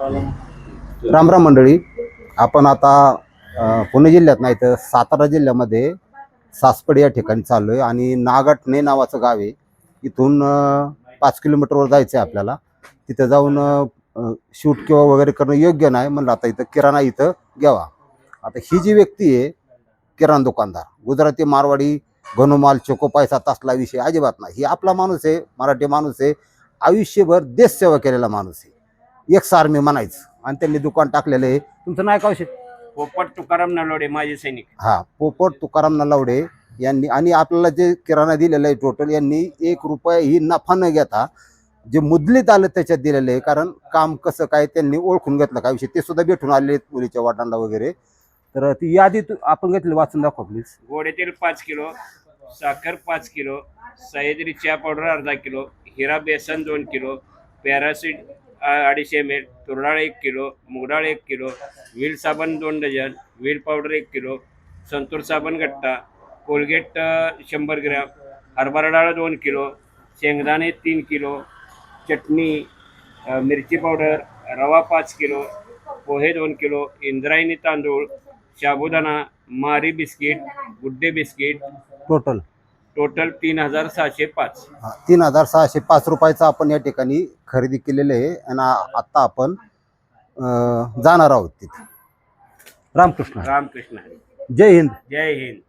रामराम मंडळी आपण आता पुणे जिल्ह्यात नाही तर सातारा जिल्ह्यामध्ये सासपड या ठिकाणी चाललो आहे आणि नागटणे नावाचं गाव आहे. इथून पाच किलोमीटरवर जायचं आहे आपल्याला. तिथं जाऊन शूट किंवा वगैरे करणं योग्य नाही. म्हणलं आता इथं किराणा इथं घ्यावा. आता ही जी व्यक्ती आहे किराणा दुकानदार गुजराती मारवाडी घनुमाल चोको पैसा तसला विषय अजिबात नाही. ही आपला माणूस आहे मराठी माणूस आहे आयुष्यभर देशसेवा केलेला माणूस आहे. एक्स आर्मी म्हणायचं. आणि त्यांनी दुकान टाकलेलं आहे. तुमचं नाव काय पोपट तुकाराम नलोडे माजी सैनिक. हा पोपट तुकाराम नलावडे यांनी आणि आपल्याला जे किराणा दिलेला आहे टोटल यांनी एक रुपया ही नफा न घेता जे मुदलीत आलं त्याच्यात दिलेलं आहे. कारण काम कसं काय त्यांनी ओळखून घेतलं काय विषय ते सुद्धा भेटून आलेले आहेत मुलीच्या वाटांना वगैरे. तर ती यादी तू- आपण घेतली वाचून दाखवा प्लीज गोडे तेल पाच किलो साखर पाच किलो सह्याद्री चहा पावडर अर्धा किलो हिरा बेसन दोन किलो पॅरासिट अडीचशे एम तुरडाळ एक किलो मुगडाळ एक किलो व्हील साबण दोन डझन व्हील पावडर एक किलो संतूर साबण गट्टा कोलगेट शंभर ग्रॅम हरभरा डाळ दोन किलो शेंगदाणे तीन किलो चटणी मिरची पावडर रवा पाच किलो पोहे दोन किलो इंद्रायणी तांदूळ साबुदाणा Marie biscuit Good Day biscuit. Total. Total तीन हजार सहाशे पाच. तीन हजार सहाशे पाच रुपयाचं आपण या ठिकाणी खरेदी केलेलं आहे आणि आ- आत्ता आपण अं, जाणार आहोत तिथे. रामकृष्ण. रामकृष्ण. हरी. जय हिंद. जय हिंद.